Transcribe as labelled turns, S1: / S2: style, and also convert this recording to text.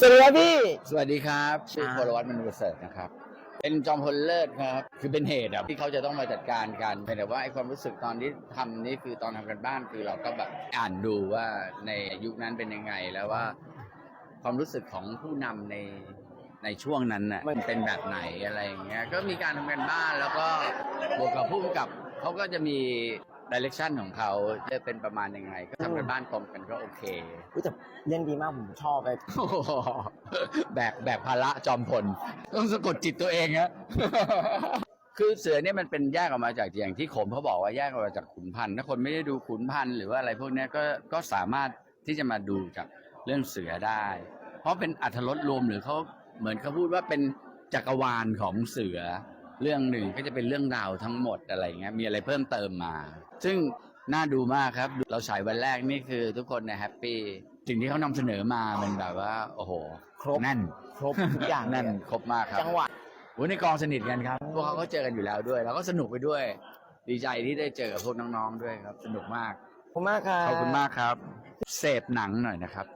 S1: สวัสดีครับพี่
S2: สวัสดีครับ ชื่อ
S1: อ่า
S2: พลวัตมนุประเสริฐนะครับ เป็นจอมพลเลิศครับ คือเป็นเหตุอะที่เขาจะต้องมาจัดการกันแต่ว่าไอ้ความรู้สึกตอนที่ทำนี่คือตอนทำกันบ้านคือเราก็แบบอ่านดูว่าในยุคนั้นเป็นยังไงแล้วว่า ความรู้สึกของผู้นำในในช่วงนั้นน่ะมันเป็นแบบไหนอะไรอย่างเงี้ยก็มีการทำกันบ้านแล้วก็บวกกับผู้กำกับเขาก็จะมี ดิเรกชันของเขาจะเป็นประมาณยังไง ก็ทำกันบ้านตรงกันก็โอเค
S1: อุ๊ยแต่เล่นดีมากผมชอบเลย
S2: โอ้โหแบกแบกภาระจอมพลต้องสะกดจิตตัวเองฮะคือเสือเนี่ยมันเป็นแยกออกมาจากอย่างที่ขมเขาบอกว่าแยกออกมาจากขุนพันธ์ถ้าคนไม่ได้ดูขุนพันธ์หรือว่าอะไรพวกเนี้ยก็ก็สามารถที่จะมาดูจากเรื่องเสือได้ เพราะเป็นอัธรสรวมหรือเขาเหมือนเขาพูดว่าเป็นจักรวาลของเสือ เรื่องหนึ่งก็จะเป็นเรื่องราวทั้งหมดอะไรเงี้ยมีอะไรเพิ่มเติมมา ซึ่งน่าดูมากครับ เราฉายวันแรกนี่คือทุกคนเนี่ยแฮปปี้สิ่งที่เขานำเสนอมามันแบบว่า โอ้โห
S1: ครบ
S2: แน่น
S1: ครบทุกอย่าง
S2: แน่น
S1: เลย
S2: ครบมากครับ
S1: จังหวะ
S2: โอ้ในกองสนิทกันครับ พวกเขาก็เจอกันอยู่แล้วด้วย แล้วก็สนุกไปด้วย ดีใจที่ได้เจอกับพวกน้องๆด้วยครับ สนุกมาก
S1: ขอบคุณมากครับ
S2: ขอบคุณมากครับ เสพหนังหน่อยนะครับ